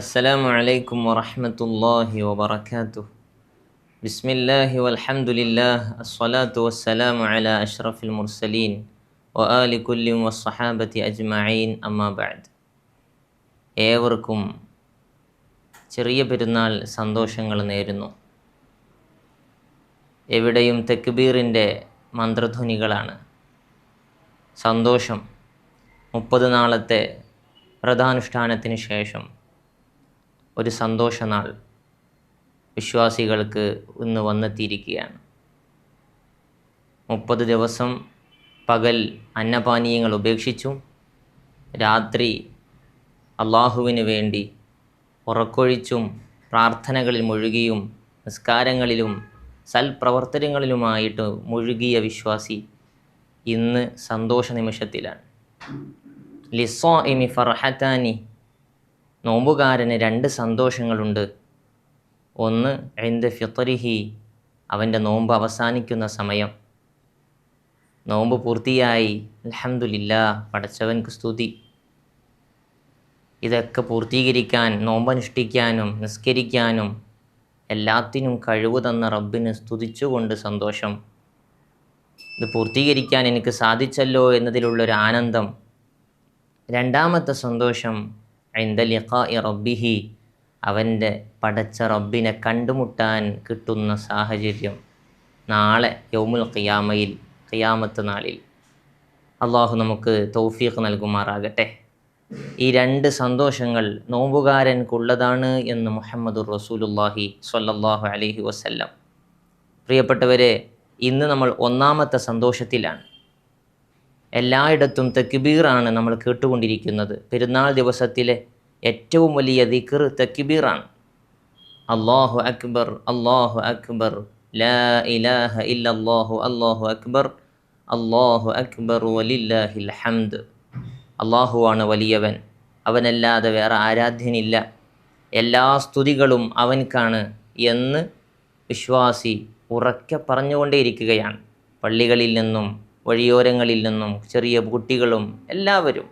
السلام عليكم ورحمة الله وبركاته بسم الله والحمد لله الصلاة والسلام على أشرف المرسلين وآل كل والصحابة أجمعين أما بعد ഏവർക്കും ചെറിയ പെരുന്നാൾ സന്തോഷങ്ങൾ നേരുന്നു എവിടെയും തെക്കുബീറിൻ്റെ മന്ത്രധ്വനികളാണ് സന്തോഷം മുപ്പത് നാളത്തെ വ്രതാനുഷ്ഠാനത്തിന് ശേഷം ഒരു സന്തോഷനാൾ വിശ്വാസികൾക്ക് ഇന്ന് വന്നെത്തിയിരിക്കുകയാണ്. മുപ്പത് ദിവസം പകൽ അന്നപാനീയങ്ങൾ ഉപേക്ഷിച്ചു. രാത്രി അള്ളാഹുവിന് വേണ്ടി ഉറക്കൊഴിച്ചും പ്രാർത്ഥനകളിൽ മുഴുകിയും നിസ്കാരങ്ങളിലും സൽപ്രവർത്തനങ്ങളിലുമായിട്ട് മുഴുകിയ വിശ്വാസി ഇന്ന് സന്തോഷ നിമിഷത്തിലാണ്. ലിസോ ഇമി ഫർഹത്താനി നോമ്പുകാരന് രണ്ട് സന്തോഷങ്ങളുണ്ട്. ഒന്ന് എന്ത് ഫിത്തറിഹി അവന്റെ നോമ്പ് അവസാനിക്കുന്ന സമയം. നോമ്പ് പൂർത്തിയായി അലഹമുല്ല പടച്ചവൻക്ക് സ്തുതി. ഇതൊക്കെ പൂർത്തീകരിക്കാൻ നോമ്പനുഷ്ഠിക്കാനും നിസ്കരിക്കാനും എല്ലാത്തിനും കഴിവ് തന്ന റബ്ബിന് സ്തുതിച്ചുകൊണ്ട് സന്തോഷം. ഇത് പൂർത്തീകരിക്കാൻ എനിക്ക് സാധിച്ചല്ലോ എന്നതിലുള്ളൊരു ആനന്ദം രണ്ടാമത്തെ സന്തോഷം ഐന്ദലിഖ റബ്ബിഹി അവന്റെ പടച്ച റബ്ബിനെ കണ്ടുമുട്ടാൻ കിട്ടുന്ന സാഹചര്യം നാളെ യൗമുൽ ഖിയാമയിൽ ഖിയാമത്ത് നാളിൽ. അള്ളാഹു നമുക്ക് തൗഫീഖ് നൽകുമാറാകട്ടെ. ഈ രണ്ട് സന്തോഷങ്ങൾ നോമ്പുകാരൻക്കുള്ളതാണ് എന്ന് മുഹമ്മദുർ റസൂലുല്ലാഹി സ്വല്ലല്ലാഹു അലൈഹി വസല്ലം. പ്രിയപ്പെട്ടവരെ ഇന്ന് നമ്മൾ ഒന്നാമത്തെ സന്തോഷത്തിലാണ്. എല്ലായിടത്തും തെക്കിബീറാണ് നമ്മൾ കേട്ടുകൊണ്ടിരിക്കുന്നത്. പെരുന്നാൾ ദിവസത്തിലെ ഏറ്റവും വലിയ ദിക്കർ തെക്കിബീറാണ് അള്ളാഹു അക്ബർ അള്ളാഹു അക്ബർ ലാ ഇലാഹ ഇല്ലല്ലാഹു അള്ളാഹു അക്ബർ അള്ളാഹു അക്ബർ വലില്ലാഹിൽ ഹംദ്. അള്ളാഹുവാണ് വലിയവൻ അവനല്ലാതെ വേറെ ആരാധ്യനില്ല. എല്ലാ സ്തുതികളും അവൻക്കാണ് എന്ന് വിശ്വാസി ഉറക്കെ പറഞ്ഞുകൊണ്ടേയിരിക്കുകയാണ്. പള്ളികളിൽ നിന്നും വഴിയോരങ്ങളിൽ നിന്നും ചെറിയ കുട്ടികളും എല്ലാവരും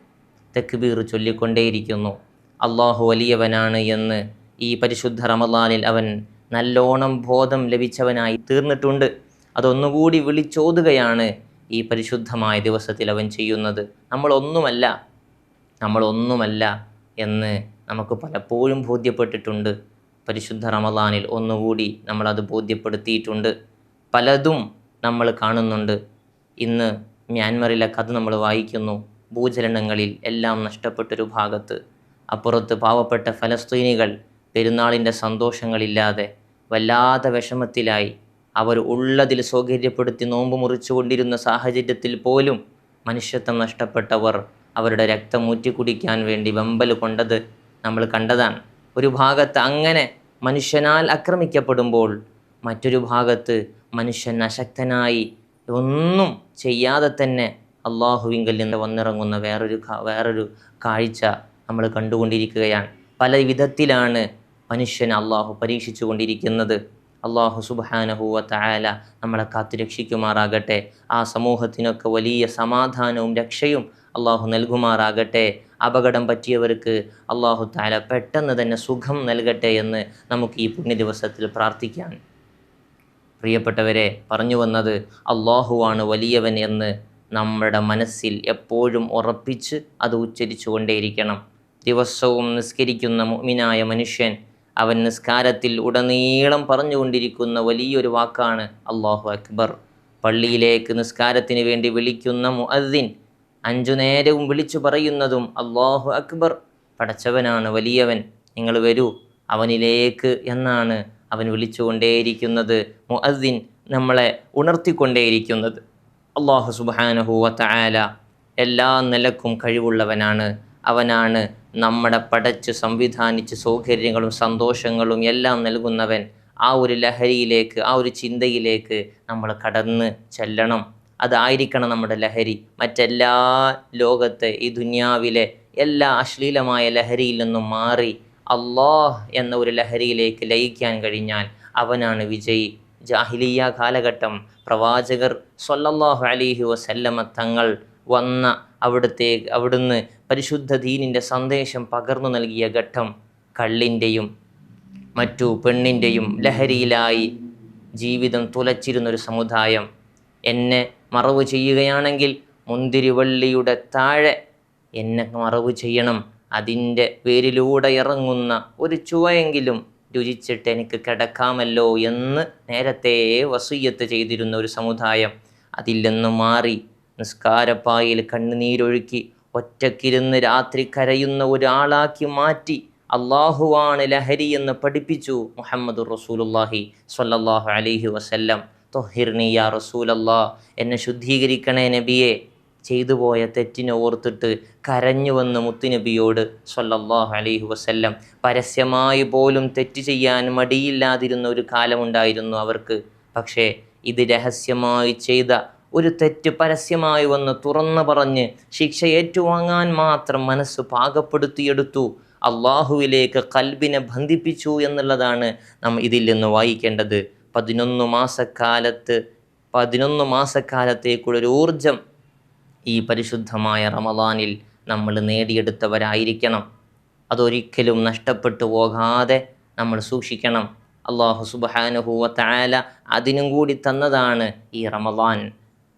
തെക്കുബീർ ചൊല്ലിക്കൊണ്ടേയിരിക്കുന്നു. അള്ളാഹു വലിയവനാണ് എന്ന് ഈ പരിശുദ്ധ റമദാനിൽ അവൻ നല്ലോണം ബോധം ലഭിച്ചവനായി തീർന്നിട്ടുണ്ട്. അതൊന്നുകൂടി വിളിച്ചോതുകയാണ് ഈ പരിശുദ്ധമായ ദിവസത്തിൽ അവൻ ചെയ്യുന്നത്. നമ്മളൊന്നുമല്ല നമ്മളൊന്നുമല്ല എന്ന് നമുക്ക് പലപ്പോഴും ബോധ്യപ്പെട്ടിട്ടുണ്ട്. പരിശുദ്ധ റമദാനിൽ ഒന്നുകൂടി നമ്മളത് ബോധ്യപ്പെടുത്തിയിട്ടുണ്ട്. പലതും നമ്മൾ കാണുന്നുണ്ട്. ഇന്ന് മ്യാൻമറിലെ കഥ നമ്മൾ വായിക്കുന്നു. ഭൂചലനങ്ങളിൽ എല്ലാം നഷ്ടപ്പെട്ടൊരു ഭാഗത്ത്. അപ്പുറത്ത് പാവപ്പെട്ട ഫലസ്തീനികൾ പെരുന്നാളിന്റെ സന്തോഷങ്ങളില്ലാതെ വല്ലാതെ വിഷമത്തിലായി. അവർ ഉള്ളതിൽ സൗകര്യപ്പെടുത്തി നോമ്പ് മുറിച്ചു കൊണ്ടിരുന്ന സാഹചര്യത്തിൽ പോലും മനുഷ്യത്വം നഷ്ടപ്പെട്ടവർ അവരുടെ രക്തം ഊറ്റി കുടിക്കാൻ വേണ്ടി വെമ്പൽ കൊണ്ടത് നമ്മൾ കണ്ടതാണ്. ഒരു ഭാഗത്ത് അങ്ങനെ മനുഷ്യനാൽ ആക്രമിക്കപ്പെടുമ്പോൾ മറ്റൊരു ഭാഗത്ത് മനുഷ്യൻ അശക്തനായി ഒന്നും ചെയ്യാതെ തന്നെ അള്ളാഹുവിങ്കൽ നിന്ന് വന്നിറങ്ങുന്ന വേറൊരു വേറൊരു കാഴ്ച നമ്മൾ കണ്ടുകൊണ്ടിരിക്കുകയാണ്. പല വിധത്തിലാണ് മനുഷ്യൻ അള്ളാഹു പരീക്ഷിച്ചു കൊണ്ടിരിക്കുന്നത്. അള്ളാഹു സുബാനഹുവ തായാല നമ്മളെ കാത്തുരക്ഷിക്കുമാറാകട്ടെ ആ സമൂഹത്തിനൊക്കെ വലിയ സമാധാനവും രക്ഷയും അള്ളാഹു നൽകുമാറാകട്ടെ. അപകടം പറ്റിയവർക്ക് അള്ളാഹു താല പെട്ടെന്ന് തന്നെ സുഖം നൽകട്ടെ എന്ന് നമുക്ക് ഈ പുണ്യ ദിവസത്തിൽ പ്രാർത്ഥിക്കാം. പ്രിയപ്പെട്ടവരെ പറഞ്ഞു വന്നത് അള്ളാഹുവാണ് വലിയവൻ എന്ന് നമ്മുടെ മനസ്സിൽ എപ്പോഴും ഉറപ്പിച്ച് അത് ഉച്ചരിച്ചു കൊണ്ടേയിരിക്കണം ദിവസവും നിസ്കരിക്കുന്ന മുഅ്മിനായ മനുഷ്യൻ അവൻ നിസ്കാരത്തിൽ ഉടനീളം പറഞ്ഞുകൊണ്ടിരിക്കുന്ന വലിയൊരു വാക്കാണ് അള്ളാഹു അക്ബർ. പള്ളിയിലേക്ക് നിസ്കാരത്തിന് വേണ്ടി വിളിക്കുന്ന മുഅദ്ദിൻ അഞ്ചു നേരവും വിളിച്ചു പറയുന്നതും അള്ളാഹു അക്ബർ. പടച്ചവനാണ് വലിയവൻ. നിങ്ങൾ വരൂ അവനിലേക്ക് എന്നാണ് അവൻ വിളിച്ചുകൊണ്ടേയിരിക്കുന്നത് മുഅദ്ദിൻ നമ്മളെ ഉണർത്തിക്കൊണ്ടേയിരിക്കുന്നത്. അള്ളാഹു സുബാനഹുവ തആല എല്ലാ നിലക്കും കഴിവുള്ളവനാണ്. അവനാണ് നമ്മുടെ പടച്ച് സംവിധാനിച്ച് സൗകര്യങ്ങളും സന്തോഷങ്ങളും എല്ലാം നൽകുന്നവൻ. ആ ഒരു ലഹരിയിലേക്ക് ആ ഒരു ചിന്തയിലേക്ക് നമ്മൾ കടന്ന് ചെല്ലണം. അതായിരിക്കണം നമ്മുടെ ലഹരി. മറ്റെല്ലാ ലോകത്തെ ഈ ദുനിയാവിലെ എല്ലാ അശ്ലീലമായ ലഹരിയിൽ നിന്നും മാറി അള്ളാഹ് എന്ന ഒരു ലഹരിയിലേക്ക് ലയിക്കാൻ കഴിഞ്ഞാൽ അവനാണ് വിജയി. ജാഹിലിയ കാലഘട്ടം പ്രവാചകർ സൊല്ലാഹു അലിഹി വസല്ലമ തങ്ങൾ വന്ന അവിടുത്തെ അവിടുന്ന് പരിശുദ്ധ ദീനിന്റെ സന്ദേശം പകർന്നു നൽകിയ ഘട്ടം കള്ളിന്റെയും മറ്റു പെണ്ണിന്റെയും ലഹരിയിലായി ജീവിതം തുലച്ചിരുന്നൊരു സമുദായം. എന്നെ മറവ് ചെയ്യുകയാണെങ്കിൽ മുന്തിരിവള്ളിയുടെ താഴെ എന്നെ മറവ് ചെയ്യണം. അതിന്റെ പേരിലൂടെ ഇറങ്ങുന്ന ഒരു ചുവയെങ്കിലും രുചിച്ചിട്ട് എനിക്ക് കിടക്കാമല്ലോ എന്ന് നേരത്തെ വസൂയത്ത് ചെയ്തിരുന്ന ഒരു സമുദായം അതിൽ നിന്ന് മാറി നിസ്കാരപ്പായിൽ കണ്ണുനീരൊഴുക്കി ഒറ്റക്കിരുന്ന് രാത്രി കരയുന്ന ഒരാളാക്കി മാറ്റി അള്ളാഹുവാണ് ലഹരി എന്ന് പഠിപ്പിച്ചു മുഹമ്മദ് റസൂലുല്ലാഹി സ്വല്ലല്ലാഹു അലഹി വസല്ലം. തൊഹിർണി യാ റസൂലല്ലാ എന്നെ ശുദ്ധീകരിക്കണേ നബിയെ. ചെയ്തു പോയ തെറ്റിനെ ഓർത്തിട്ട് കരഞ്ഞു വന്ന് മുത്തുനബിയോട് സ്വല്ലല്ലാഹു അലൈഹി വസ്ല്ലം പരസ്യമായി പോലും തെറ്റ് ചെയ്യാൻ മടിയില്ലാതിരുന്ന ഒരു കാലമുണ്ടായിരുന്നു അവർക്ക്. പക്ഷേ ഇത് രഹസ്യമായി ചെയ്ത ഒരു തെറ്റ് പരസ്യമായി വന്ന് തുറന്നു പറഞ്ഞ് ശിക്ഷ ഏറ്റുവാങ്ങാൻ മാത്രം മനസ്സ് പാകപ്പെടുത്തിയെടുത്തു. അള്ളാഹുവിലേക്ക് കൽബിനെ ബന്ധിപ്പിച്ചു എന്നുള്ളതാണ് നാം ഇതിൽ നിന്ന് വായിക്കേണ്ടത്. പതിനൊന്ന് മാസക്കാലത്ത് പതിനൊന്ന് മാസക്കാലത്തേക്കുള്ളൊരു ഊർജം ഈ പരിശുദ്ധമായ റമദാനിൽ നമ്മൾ നേടിയെടുത്തവരായിരിക്കണം. അതൊരിക്കലും നഷ്ടപ്പെട്ടു പോകാതെ നമ്മൾ സൂക്ഷിക്കണം. അള്ളാഹു സുബാനുഹൂവ താല അതിനും കൂടി തന്നതാണ് ഈ റമദാൻ.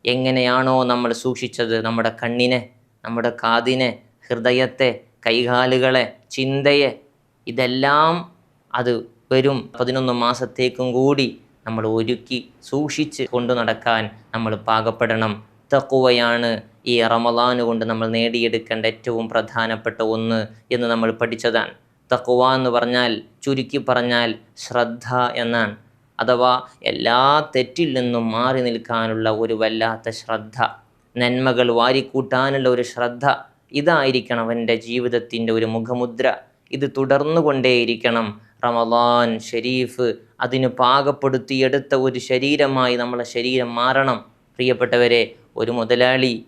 എങ്ങനെയാണോ നമ്മൾ സൂക്ഷിച്ചത് നമ്മുടെ കണ്ണിനെ നമ്മുടെ കാതിനെ ഹൃദയത്തെ കൈകാലുകളെ ചിന്തയെ ഇതെല്ലാം അത് വരും. പതിനൊന്ന് മാസത്തേക്കും കൂടി നമ്മൾ ഒരുക്കി സൂക്ഷിച്ച് കൊണ്ടു നടക്കാൻ നമ്മൾ പാകപ്പെടണം. തക്കുവയാണ് ഈ റമദാന് കൊണ്ട് നമ്മൾ നേടിയെടുക്കേണ്ട ഏറ്റവും പ്രധാനപ്പെട്ട ഒന്ന് എന്ന് നമ്മൾ പഠിച്ചതാണ്. തക്കുവ എന്ന് പറഞ്ഞാൽ ചുരുക്കി പറഞ്ഞാൽ ശ്രദ്ധ എന്നാണ്. അഥവാ എല്ലാ തെറ്റിൽ നിന്നും മാറി നിൽക്കാനുള്ള ഒരു വല്ലാത്ത ശ്രദ്ധ. നന്മകൾ വാരിക്കൂട്ടാനുള്ള ഒരു ശ്രദ്ധ. ഇതായിരിക്കണം അവന്റെ ജീവിതത്തിന്റെ ഒരു മുഖമുദ്ര. ഇത് തുടർന്നു കൊണ്ടേയിരിക്കണം റമദാൻ ഷരീഫ് അതിന് പാകപ്പെടുത്തിയെടുത്ത ഒരു ശരീരമായി നമ്മളെ ശരീരം മാറണം. പ്രിയപ്പെട്ടവരെ ഒരു മുതലാളി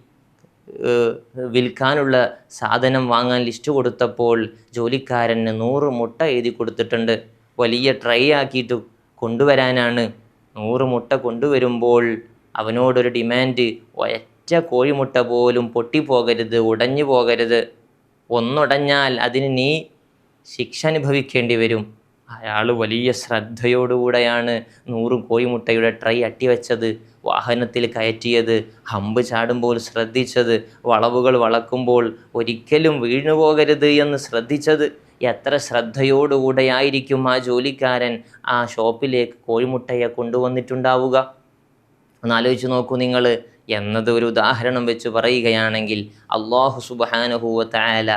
വിൽക്കാനുള്ള സാധനം വാങ്ങാൻ ലിസ്റ്റ് കൊടുത്തപ്പോൾ ജോലിക്കാരന് നൂറ് മുട്ട എഴുതി കൊടുത്തിട്ടുണ്ട്. വലിയ ട്രൈ ആക്കിയിട്ട് കൊണ്ടുവരാനാണ്. നൂറ് മുട്ട കൊണ്ടുവരുമ്പോൾ അവനോടൊരു ഡിമാൻഡ് ഒറ്റ കോഴിമുട്ട പോലും പൊട്ടിപ്പോകരുത് ഉടഞ്ഞു പോകരുത്. ഒന്നുടഞ്ഞാൽ അതിന് നീ ശിക്ഷ അനുഭവിക്കേണ്ടി വരും. അയാൾ വലിയ ശ്രദ്ധയോടുകൂടെയാണ് നൂറ് കോഴിമുട്ടയുടെ ട്രൈ അട്ടിവെച്ചത്. വാഹനത്തിൽ കയറ്റിയത് ഹമ്പ് ചാടുമ്പോൾ ശ്രദ്ധിച്ചത് വളവുകൾ വളക്കുമ്പോൾ ഒരിക്കലും വീണു പോകരുത് എന്ന് ശ്രദ്ധിച്ചത്. എത്ര ശ്രദ്ധയോടുകൂടെയായിരിക്കും ആ ജോലിക്കാരൻ ആ ഷോപ്പിലേക്ക് കോഴിമുട്ടയെ കൊണ്ടുവന്നിട്ടുണ്ടാവുക? ഒന്നാലോചിച്ച് നോക്കൂ നിങ്ങൾ എന്നത് ഒരു ഉദാഹരണം വെച്ച് പറയുകയാണെങ്കിൽ അള്ളാഹു സുബാനഹുവ തായാല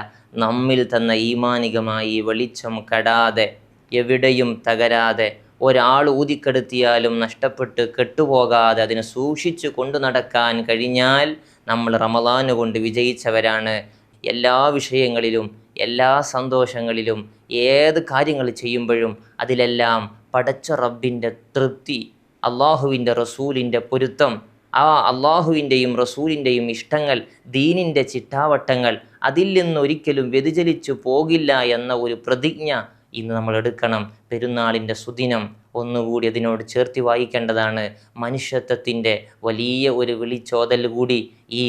നമ്മിൽ തന്ന ഈമാനികമായി വെളിച്ചം കടാതെ എവിടെയും തകരാതെ ഒരാൾ ഊതിക്കെടുത്തിയാലും നഷ്ടപ്പെട്ട് കെട്ടുപോകാതെ അതിനെ സൂക്ഷിച്ചു കൊണ്ടു നടക്കാൻ കഴിഞ്ഞാൽ നമ്മൾ റമദാന് കൊണ്ട് വിജയിച്ചവരാണ്. എല്ലാ വിഷയങ്ങളിലും എല്ലാ സന്തോഷങ്ങളിലും ഏത് കാര്യങ്ങൾ ചെയ്യുമ്പോഴും അതിലെല്ലാം പടച്ച റബ്ബിന്റെ തൃപ്തി അള്ളാഹുവിന്റെ റസൂലിന്റെ പൊരുത്തം ആ അള്ളാഹുവിന്റെയും റസൂലിന്റെയും ഇഷ്ടങ്ങൾ ദീനിന്റെ ചിട്ടാവട്ടങ്ങൾ അതിൽ നിന്നൊരിക്കലും വ്യതിചലിച്ചു പോകില്ല എന്ന ഒരു പ്രതിജ്ഞ ഇന്ന് നമ്മൾ എടുക്കണം. പെരുന്നാളിന്റെ സുദിനം ഒന്നുകൂടി അതിനോട് ചേർത്തി വായിക്കേണ്ടതാണ്. മനുഷ്യത്വത്തിന്റെ വലിയ ഒരു വിളിച്ചോതൽ കൂടി ഈ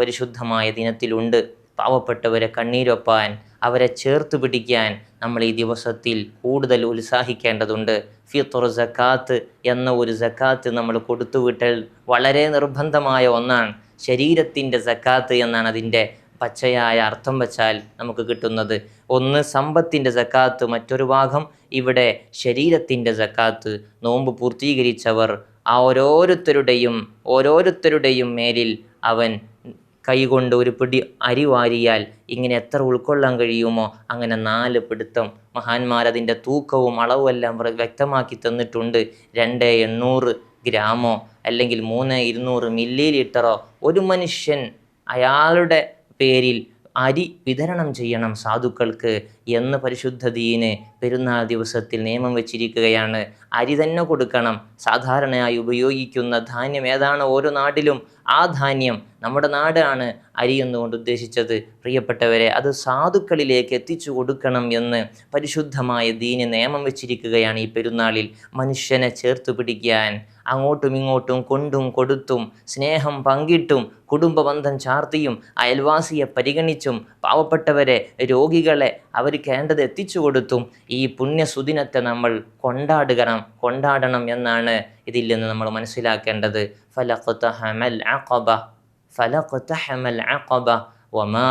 പരിശുദ്ധമായ ദിനത്തിലുണ്ട്. പാവപ്പെട്ടവരെ കണ്ണീരൊപ്പാൻ അവരെ ചേർത്ത് പിടിക്കാൻ നമ്മൾ ഈ ദിവസത്തിൽ കൂടുതൽ ഉത്സാഹിക്കേണ്ടതുണ്ട്. ഫിത്തുർ ജക്കാത്ത് എന്ന ഒരു ജക്കാത്ത് നമ്മൾ കൊടുത്തുവിട്ടൽ വളരെ നിർബന്ധമായ ഒന്നാണ്. ശരീരത്തിന്റെ ജക്കാത്ത് എന്നാണ് അതിന്റെ പച്ചയായ അർത്ഥം വച്ചാൽ നമുക്ക് കിട്ടുന്നത് ഒന്ന് സമ്പത്തിന്റെ സക്കാത്ത് മറ്റൊരു ഭാഗം ഇവിടെ ശരീരത്തിന്റെ സക്കാത്ത്. നോമ്പ് പൂർത്തീകരിച്ചവർ ആ ഓരോരുത്തരുടെയും ഓരോരുത്തരുടെയും മേലിൽ അവൻ കൈകൊണ്ട് ഒരു പിടി അരി വാരിയാൽ ഇങ്ങനെ എത്ര ഉൾക്കൊള്ളാൻ കഴിയുമോ അങ്ങനെ നാല് പിടുത്തം. മഹാന്മാരതിന്റെ തൂക്കവും അളവുമെല്ലാം വ്യക്തമാക്കി തന്നിട്ടുണ്ട്. രണ്ട് എണ്ണൂറ് ഗ്രാമോ അല്ലെങ്കിൽ മൂന്ന് ഇരുന്നൂറ് മില്ലി ലിറ്ററോ ഒരു മനുഷ്യൻ അയാളുടെ പേരിൽ അരി വിതരണം ചെയ്യണം സാധുക്കൾക്ക് എന്ന് പരിശുദ്ധ ദീന് പെരുന്നാൾ ദിവസത്തിൽ നിയമം വെച്ചിരിക്കുകയാണ്. അരി തന്നെ കൊടുക്കണം. സാധാരണയായി ഉപയോഗിക്കുന്ന ധാന്യം ഏതാണ്? ഓരോ നാട്ടിലും ആ ധാന്യം നമ്മുടെ നാടാണ് അരി എന്നുകൊണ്ട് ഉദ്ദേശിച്ചത്. പ്രിയപ്പെട്ടവരെ അത് സാധുക്കളിലേക്ക് എത്തിച്ചു കൊടുക്കണം എന്ന് പരിശുദ്ധമായ ദീന് നിയമം വെച്ചിരിക്കുകയാണ് ഈ പെരുന്നാളിൽ. മനുഷ്യനെ ചേർത്ത് പിടിക്കാൻ അങ്ങോട്ടും ഇങ്ങോട്ടും കൊണ്ടും കൊടുത്തും സ്നേഹം പങ്കിട്ടും കുടുംബബന്ധം ചാർത്തിയും അയൽവാസിയെ പരിഗണിച്ചും പാവപ്പെട്ടവരെ രോഗികളെ അവർക്ക് വേണ്ടത് എത്തിച്ചു കൊടുത്തും ഈ പുണ്യസുദിനത്തെ നമ്മൾ കൊണ്ടാടുകണം കൊണ്ടാടണം എന്നാണ് ഇതിൽ നിന്ന് നമ്മൾ മനസ്സിലാക്കേണ്ടത്. ഫലഖ്തഹമൽ അഖബ ഫലഖ്തഹമൽ അഖബ വമാ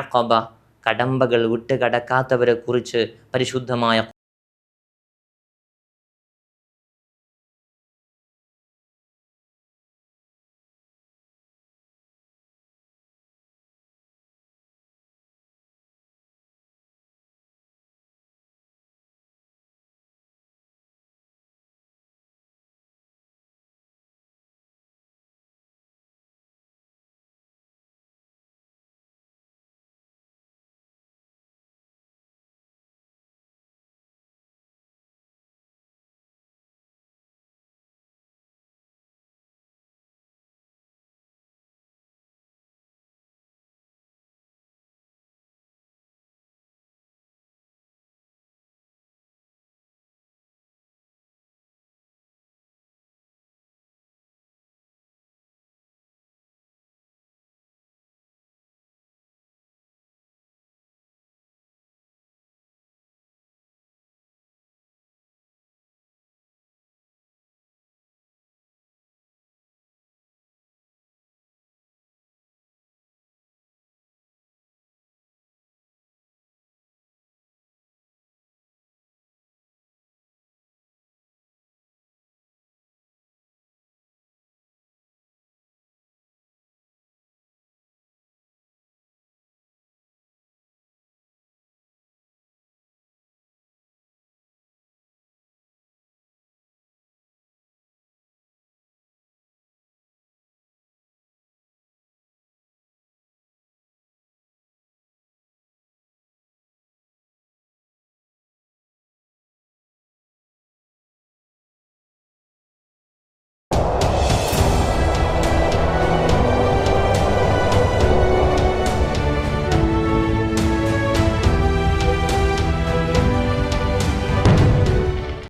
അഖബ. കടമ്പകൾ വിട്ടുകടക്കാത്തവരെ കുറിച്ച് പരിശുദ്ധമായ